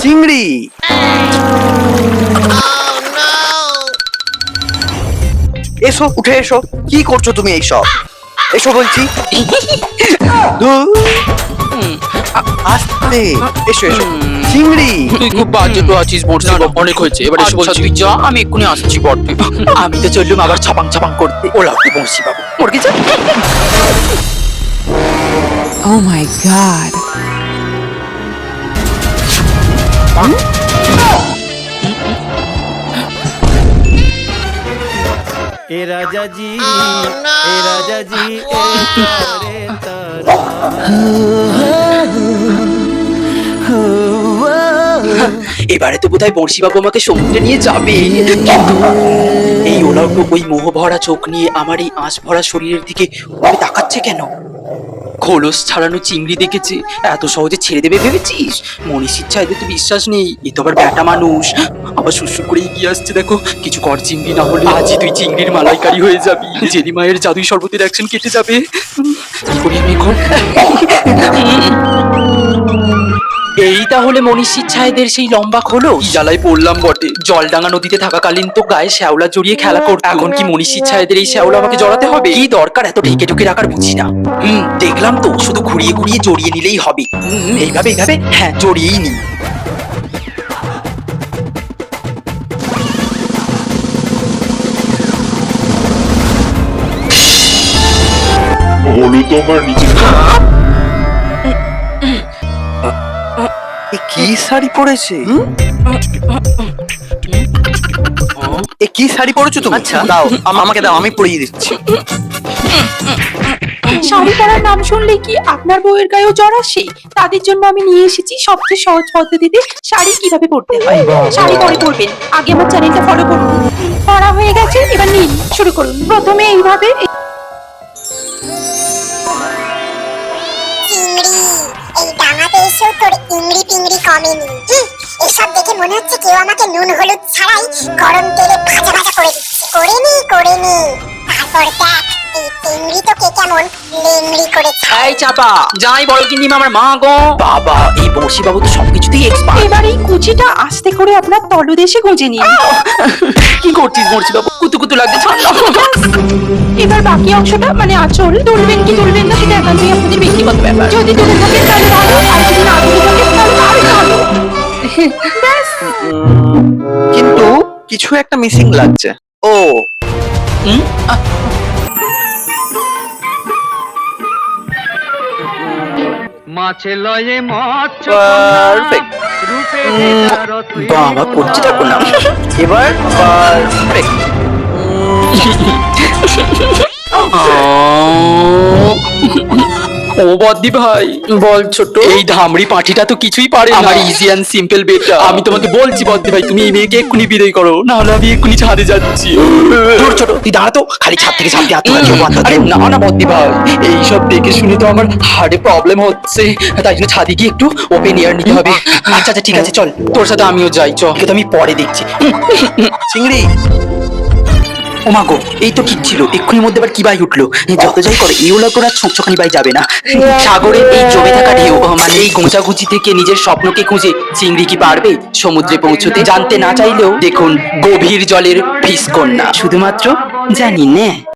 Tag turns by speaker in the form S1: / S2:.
S1: চিংড়ি এসো উঠে এসো কি করছ তুমি এইসব এসো বলছি। আস্তে এসো এসো চিংড়ি
S2: তুই খুব বাজে তো আছিস বর্ষি অনেক হয়েছে এবার এসে বলছি তুই যা আমি এক্ষুনি আসছি বটে আমি তো চললুম আবার ছাপাং ছাপাং করতে ওলা বর্ষি বাবু ওর কিছু
S3: Oh my god.
S4: এ রাজা জি এ রাজা জি
S2: এবারে তো বোধহয় বংশীবাবু আমাকে সমুদ্রে নিয়ে যাবে। এই ওনার ওই মোহ ভরা চোখ নিয়ে আমার এই আঁশ ভরা শরীরের দিকে তাকাচ্ছে কেন? খোলস ছাড়ানো চিংড়ি দেখেছে। এত সহজে ছেড়ে দেবে ভেবেছিস? মনীষ ইচ্ছা এদের তো বিশ্বাস নেই, এ তো আবার ব্যাটা মানুষ। আবার শুশুর করে এগিয়ে আসছে, দেখো, কিছু কর চিংড়ি না হলে আজই তুই চিংড়ির মালাইকারি হয়ে যাবি। জেরি মায়ের জাদুই শরবতের অ্যাকশন কেটে যাবে। কি করি আমি এখন তাহলে মনীষী ছায়েদের সেই লম্বা খোলো জ্বালায় পড়লাম বটে। জলডাঙ্গা নদীতে থাকাকালীন তো গায়ে শ্যাওলা জড়িয়ে খেলা করতো। এখন কি মনীষী ছায়েদের এই শ্যাওলা আমাকে জড়াতে হবে? কি দরকার? এত ঢেকে ঢুকে রাখার বুঝি না। হুম দেখলাম তো শুধু ঘুরিয়ে ঘুরিয়ে জড়িয়ে নিলেই হবে। হুম, এইভাবে এইভাবে? হ্যাঁ জড়িয়েই নি।
S5: হলুদ আমার নিচে
S1: কি শাড়ি পরেছে এ কি শাড়ি পরেছো তুমি? আচ্ছা। দাও আমাকে দাও আমি পরিয়ে দিচ্ছি।
S6: শাড়ি পরার নাম শুনলে কি আপনার বউয়ের গায়েও জ্বর আসে? তাদের জন্য আমি নিয়ে এসেছি সবচেয়ে সহজ পদ্ধতিতে শাড়ি কীভাবে পরতে হয়। শাড়ি পরে পরবেন। আগে আমার চ্যানেলটা ফলো করুন। পড়া হয়ে গেছে এবার নিন শুরু করুন। প্রথমে এইভাবে
S7: ডাঙাতে এসেও তোর ইংড়ি পিংড়ি কমেনি। এসব দেখে মনে হচ্ছে কেউ আমাকে নুন হলুদ ছাড়াই গরম তেলে ভাজা ভাজা করে দিচ্ছে। করে নি তারপর দেখ চিংড়ি তোকে কেমন লেংড়ি করেছে?
S2: এই চাপা যাই বল কিন্তু আমার মা গো। বাবা এই বর্ষি বাবু তো সবকিছুতেই এক্সপার্ট
S6: এবার এই কুচিটা আস্তে করে আপনার তলদেশে গুঁজে নিন।
S2: কি করছিস বর্ষি বাবু কুতু কুতু লাগছে ছাড় না।
S6: এবার বাকি অংশটা মানে আঁচল তুলবেন কি তুলবেন না সেটা একান্তই আপনাদের ব্যক্তিগত ব্যাপার। যদি তুলে থাকেন তাহলে ভালো আর যদি না তুলে থাকেন তাহলে আরও ভালো
S1: কিন্তু কিছু একটা মিসিং লাগছে। ও।
S2: হুম? আহ,
S4: মাছে লয়ে মৎস্য
S1: পারফেক্ট
S4: রূপে
S2: বাবা করছি দেখো না
S1: এবার পারফেক্ট
S2: ও বদ্দি ভাই বল ছোট এই ধামড়ি পাঠিটা তো কিছুই পারে আমার ইজি অ্যান্ড সিম্পল বেটা আমি তোমাকে বলছি বদ্দি ভাই তুমি এই মেয়েকে এক্ষুনি বিদায় করো না হলে আমি এক্ষুনি ছাদে যাচ্ছি দূর ছোট তুই দাঁড়া তো খালি ছাদ থেকে ছাদ আরে না না বদ্দি ভাই এইসব দেখে শুনে তো আমার হার্টে প্রবলেম হচ্ছে তাই জন্য ছাদে গিয়ে একটু ওপেন এয়ার নিতে হবে আচ্ছা আচ্ছা ঠিক আছে চল তোর সাথে আমিও যাই চ কিন্তু আমি পরে দেখছি
S1: চিংড়ি
S2: ওমা গো এই তো ঠিক ছিল। এক্ষুনি মধ্যে আবার কি বাই উঠল? যত যাই করে, এই ওলা তোরা ছোঁকছোকানি বাই যাবে না। সাগরে এই জমে থাকা ঢেউ মানে এই গোঁচাগুচি থেকে নিজের স্বপ্নকে খুঁজে চিংড়ি কি পারবে? সমুদ্রে পৌঁছতে জানতে না চাইলেও দেখুন গভীর জলের ফিস কন্যা। শুধুমাত্র জানি না।